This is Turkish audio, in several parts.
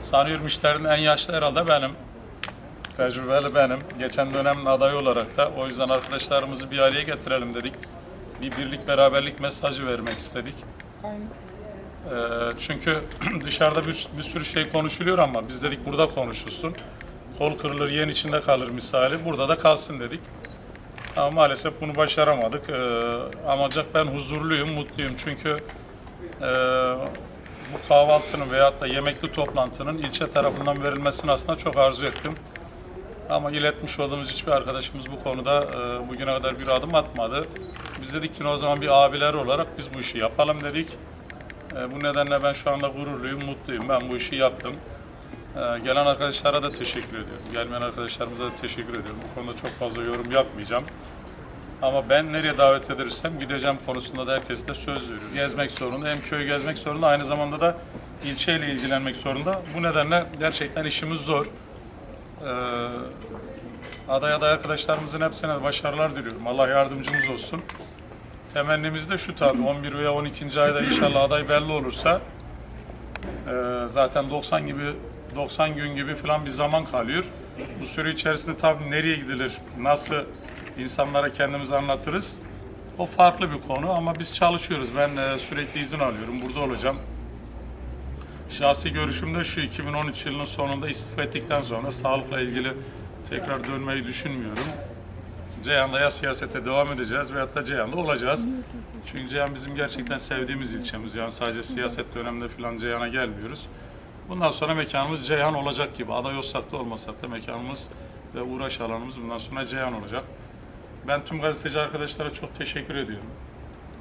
Sanıyorum işlerin en yaşlı herhalde benim. Tecrübeli benim. Geçen dönemin adayı olarak da o yüzden arkadaşlarımızı bir araya getirelim dedik. Bir birlik beraberlik mesajı vermek istedik. Ee, çünkü dışarıda bir, bir sürü şey konuşuluyor ama biz dedik burada konuşulsun. Kol kırılır yen içinde kalır misali. Burada da kalsın dedik. Ama maalesef bunu başaramadık. Ee, ancak ben huzurluyum, mutluyum. Çünkü e, bu kahvaltının veyahut da yemekli toplantının ilçe tarafından verilmesini aslında çok arzu ettim. Ama iletmiş olduğumuz hiçbir arkadaşımız bu konuda e, bugüne kadar bir adım atmadı. Biz dedik ki o zaman bir abiler olarak biz bu işi yapalım dedik. E, bu nedenle ben şu anda gururluyum, mutluyum. Ben bu işi yaptım. E, gelen arkadaşlara da teşekkür ediyorum. Gelmeyen arkadaşlarımıza da teşekkür ediyorum. Bu konuda çok fazla yorum yapmayacağım. Ama ben nereye davet edilirsem gideceğim konusunda da herkes de söz veriyor. Gezmek zorunda, hem köyü gezmek zorunda, aynı zamanda da ilçeyle ilgilenmek zorunda. Bu nedenle gerçekten işimiz zor. Ee, aday aday arkadaşlarımızın hepsine başarılar diliyorum. Allah yardımcımız olsun. Temennimiz de şu tabii 11 veya 12. ayda inşallah aday belli olursa e, zaten 90 gibi 90 gün gibi falan bir zaman kalıyor. Bu süre içerisinde tabii nereye gidilir, nasıl insanlara kendimizi anlatırız. O farklı bir konu ama biz çalışıyoruz. Ben e, sürekli izin alıyorum. Burada olacağım. Şahsi görüşüm de şu 2013 yılının sonunda istifa ettikten sonra sağlıkla ilgili tekrar dönmeyi düşünmüyorum. Ceyhan'da ya siyasete devam edeceğiz veyahut da Ceyhan'da olacağız. Çünkü Ceyhan bizim gerçekten sevdiğimiz ilçemiz. Yani sadece siyaset döneminde falan Ceyhan'a gelmiyoruz. Bundan sonra mekanımız Ceyhan olacak gibi. Aday olsak da olmasak da mekanımız ve uğraş alanımız bundan sonra Ceyhan olacak. Ben tüm gazeteci arkadaşlara çok teşekkür ediyorum.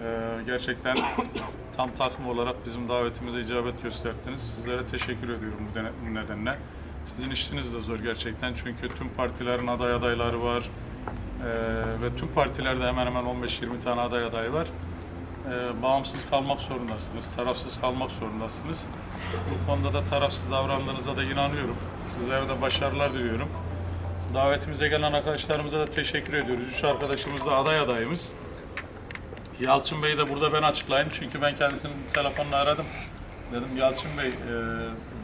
Ee, gerçekten tam takım olarak bizim davetimize icabet gösterdiniz. Sizlere teşekkür ediyorum bu, nedenle. Sizin işiniz de zor gerçekten çünkü tüm partilerin aday adayları var. Ee, ve tüm partilerde hemen hemen 15-20 tane aday adayı var. Ee, bağımsız kalmak zorundasınız, tarafsız kalmak zorundasınız. Bu konuda da tarafsız davrandığınıza da inanıyorum. Sizlere de başarılar diliyorum. Davetimize gelen arkadaşlarımıza da teşekkür ediyoruz. Üç arkadaşımız da aday adayımız. Yalçın Bey'i de burada ben açıklayayım çünkü ben kendisinin telefonunu aradım. Dedim Yalçın Bey e,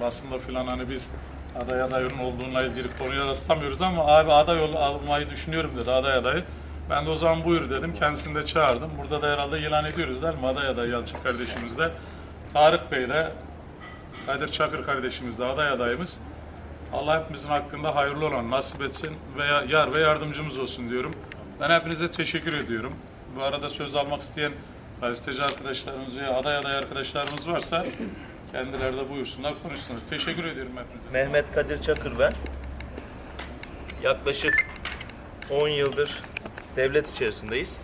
basında filan hani biz aday adayın olduğuna ilgili konuya rastlamıyoruz ama abi aday ol, almayı düşünüyorum dedi aday adayı. Ben de o zaman buyur dedim. Kendisini de çağırdım. Burada da herhalde ilan ediyoruz değil mi? Aday aday Yalçın kardeşimiz de. Tarık Bey de Kadir Çakır kardeşimiz de aday adayımız. Allah hepimizin hakkında hayırlı olan nasip etsin veya yar ve yardımcımız olsun diyorum. Ben hepinize teşekkür ediyorum. Bu arada söz almak isteyen gazeteci arkadaşlarımız veya aday aday arkadaşlarımız varsa kendileri de buyursunlar konuşsunlar. Teşekkür ediyorum hepinize. Mehmet Kadir Çakır ben. Yaklaşık 10 yıldır devlet içerisindeyiz.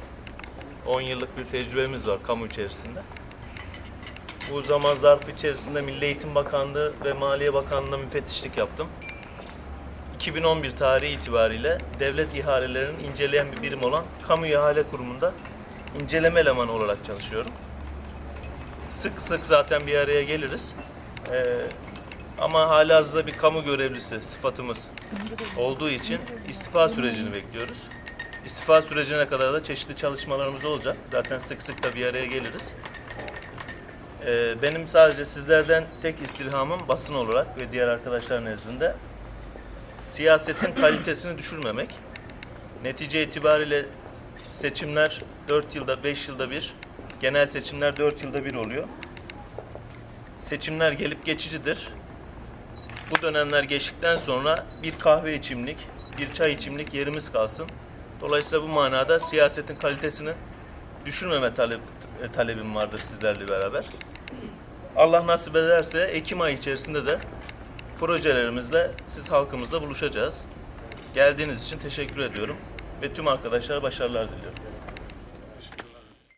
10 yıllık bir tecrübemiz var kamu içerisinde. Bu zaman zarfı içerisinde Milli Eğitim Bakanlığı ve Maliye Bakanlığı'na müfettişlik yaptım. 2011 tarihi itibariyle devlet ihalelerini inceleyen bir birim olan Kamu İhale Kurumu'nda inceleme elemanı olarak çalışıyorum. Sık sık zaten bir araya geliriz. Ee, ama halihazırda bir kamu görevlisi sıfatımız olduğu için istifa sürecini bekliyoruz. İstifa sürecine kadar da çeşitli çalışmalarımız olacak. Zaten sık sık da bir araya geliriz. Ee, benim sadece sizlerden tek istirhamım basın olarak ve diğer arkadaşlar nezdinde siyasetin kalitesini düşürmemek. Netice itibariyle seçimler 4 yılda 5 yılda bir, genel seçimler 4 yılda bir oluyor. Seçimler gelip geçicidir. Bu dönemler geçtikten sonra bir kahve içimlik, bir çay içimlik yerimiz kalsın. Dolayısıyla bu manada siyasetin kalitesini düşürmeme talep, talebim vardır sizlerle beraber. Allah nasip ederse Ekim ayı içerisinde de projelerimizle siz halkımızla buluşacağız. Geldiğiniz için teşekkür ediyorum ve tüm arkadaşlara başarılar diliyorum.